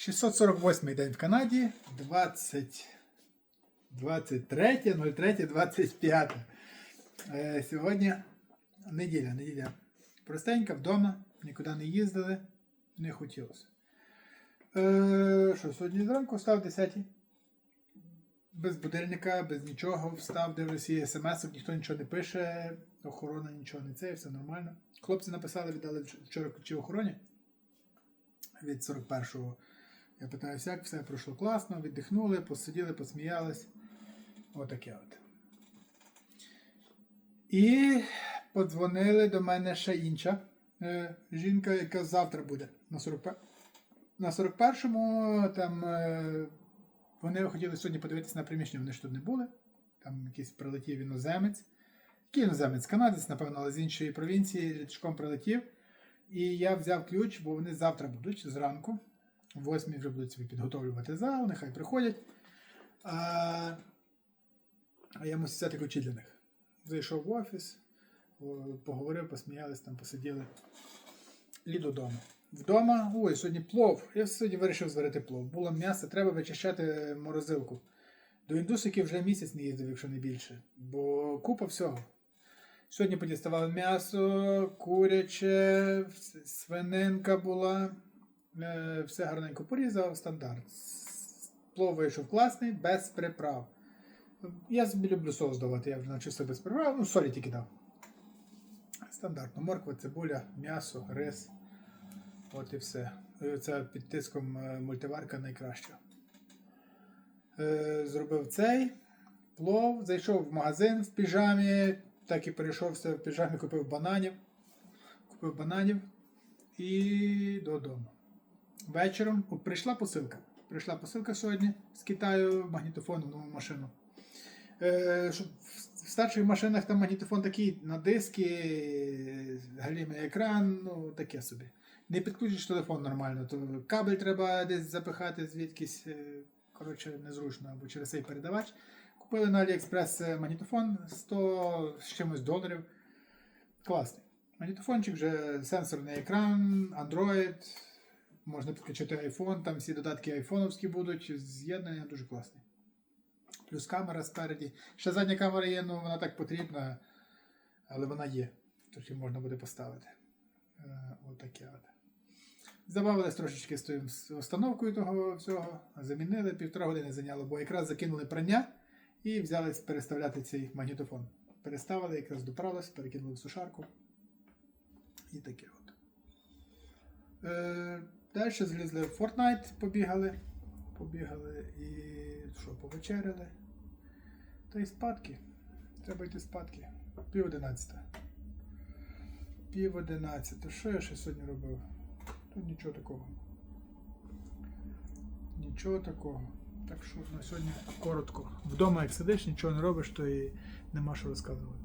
648 день в Канаді, 20, 23, 03, 25. Е, сьогодні неділя, неділя. Простенька, вдома, нікуди не їздили, не хотілося. Е, що, сьогодні зранку встав 10. Без будильника, без нічого, встав, дивлюся, смс, ніхто нічого не пише, охорона нічого не це, все нормально. Хлопці написали, віддали вчора ключі охороні від 41-го. Я питаюся, як все пройшло класно, віддихнули, посиділи, посміялись. Отаке от. І подзвонили до мене ще інша е, жінка, яка завтра буде на 41 на 41-му там е, вони хотіли сьогодні подивитися на приміщення, вони ж тут не були. Там якийсь прилетів іноземець. Який іноземець? Канадець, напевно, але з іншої провінції літачком прилетів. І я взяв ключ, бо вони завтра будуть зранку. В 8 вже будуть собі підготовлювати зал, нехай приходять. А, а я мусив взяти ключі для них. Зайшов в офіс, поговорив, посміялись, там посиділи. І додому. Вдома, ой, сьогодні плов. Я сьогодні вирішив зварити плов. Було м'ясо, треба вичищати морозилку. До індусиків вже місяць не їздив, якщо не більше. Бо купа всього. Сьогодні подіставали м'ясо, куряче, свининка була. Е, Все гарненько порізав, стандарт. Плов вийшов класний, без приправ. Я собі люблю соус давати, я вже навчився без приправ, ну солі тільки дав. Стандартно. Морква, цибуля, м'ясо, рис. От і все. Е, Це під тиском е, мультиварка найкраща. Зробив цей плов, зайшов в магазин в піжамі, так і перейшовся в піжамі, купив бананів. Купив бананів і додому. Вечором прийшла посилка. Прийшла посилка сьогодні з Китаю, магнітофон в нову машину. Е, в- старших машинах там магнітофон такий на диски, галімий екран, ну таке собі. Не підключиш телефон нормально, то кабель треба десь запихати звідкись. е, Коротше, незручно, або через цей передавач. Купили на AliExpress е, магнітофон 100 з чимось доларів. Класний. Магнітофончик вже сенсорний екран, Android. Можна підключити iPhone, там всі додатки айфоновські будуть. З'єднання дуже класне. Плюс камера спереді. Ще задня камера є, ну вона так потрібна, але вона є. Її можна буде поставити. Е, Отаке от. Забавились трошечки з тою установкою того всього, замінили, півтора години зайняло, бо якраз закинули прання і взялись переставляти цей магнітофон. Переставили, якраз доправилось, перекинули в сушарку. І таке от. Е, далі злізли в Fortnite, побігали. Побігали і що, повечеряли. Та й спадки. Треба йти спадки. Пів одинадцята. Пів одинадцята. Що я ще сьогодні робив? Тут нічого такого. Нічого такого. Так що на сьогодні коротко. Вдома, як сидиш, нічого не робиш, то і нема що розказувати.